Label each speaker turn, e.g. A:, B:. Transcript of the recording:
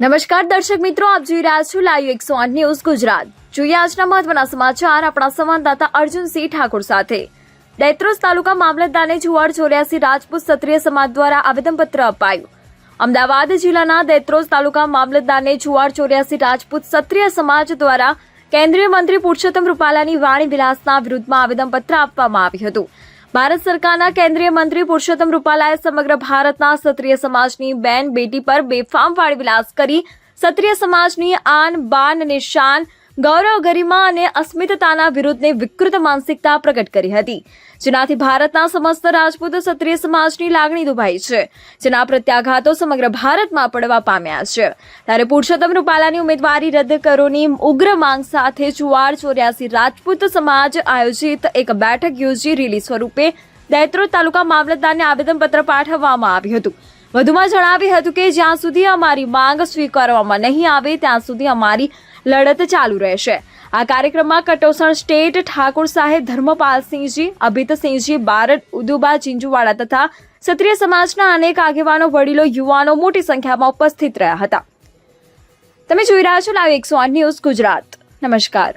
A: નમસ્કાર દર્શક મિત્રો, આપ જોઈ રહ્યા છો લાઈવ એકસો આઠ ન્યૂઝ ગુજરાત. જોઈએ આજના મહત્વના સમાચાર આપણા સંવાદદાતા અર્જુનસિંહ ઠાકોર સાથે. ડેત્રોસ તાલુકા મામલતદારને જુવાડ ચોર્યાસી રાજપૂત ક્ષત્રિય સમાજ દ્વારા આવેદનપત્ર અપાયું. અમદાવાદ જિલ્લાના દેત્રોસ તાલુકા મામલતદારને જુવાડ ચોર્યાસી રાજપૂત ક્ષત્રિય સમાજ દ્વારા કેન્દ્રીય મંત્રી પુરુષોત્તમ રૂપાલાની વાણી વિલાસના વિરુદ્ધમાં આવેદનપત્ર આપવામાં આવ્યું હતું. ભારત સરકારના કેન્દ્રીય મંત્રી પુરુષોત્તમ રૂપાલાએ સમગ્ર ભારતના ક્ષત્રિય સમાજની બેન બેટી પર બેફામ વાળી વિલાસ કરી. ક્ષત્રિય સમાજની આન બાન અને શાન ગૌરવ ગરિમા અને અસ્મિતતાના વિરુદ્ધને વિકૃત માનસિકતા પ્રગટ કરી હતી. જેનાથી ભારતના સમસ્ત રાજપૂત ક્ષત્રિય સમાજની લાગણી દુભાઈ છે. જેના પ્રત્યાઘાતો સમગ્ર ભારતમાં પડવા પામ્યા છે. ત્યારે પુરુષોત્તમ રૂપાલાની ઉમેદવારી રદ કરોની ઉગ્ર માંગ સાથે જુવાર ચોર્યાસી રાજપૂત સમાજ આયોજિત એક બેઠક યોજી રેલી સ્વરૂપે દૈત્રોદ તાલુકા મામલતદારને આવેદનપત્ર પાઠવવામાં આવ્યું હતું. વધુમાં જણાવ્યું હતું કે જ્યાં સુધી અમારી માંગ સ્વીકારવામાં નહીં આવે, ત્યાં સુધી અમારી લડત ચાલુ રહેશે. આ કાર્યક્રમમાં કટોસણ સ્ટેટ ઠાકોર સાહેબ ધર્મપાલસિંહજી, અભિતસિંહજી બારડ, ઉદુબા ચિંજુવાડા તથા ક્ષત્રિય સમાજના અનેક આગેવાનો, વડીલો, યુવાનો મોટી સંખ્યામાં ઉપસ્થિત રહ્યા હતા. તમે જોઈ રહ્યા છો લાઈવ એકસો આઠ ન્યૂઝ ગુજરાત. નમસ્કાર.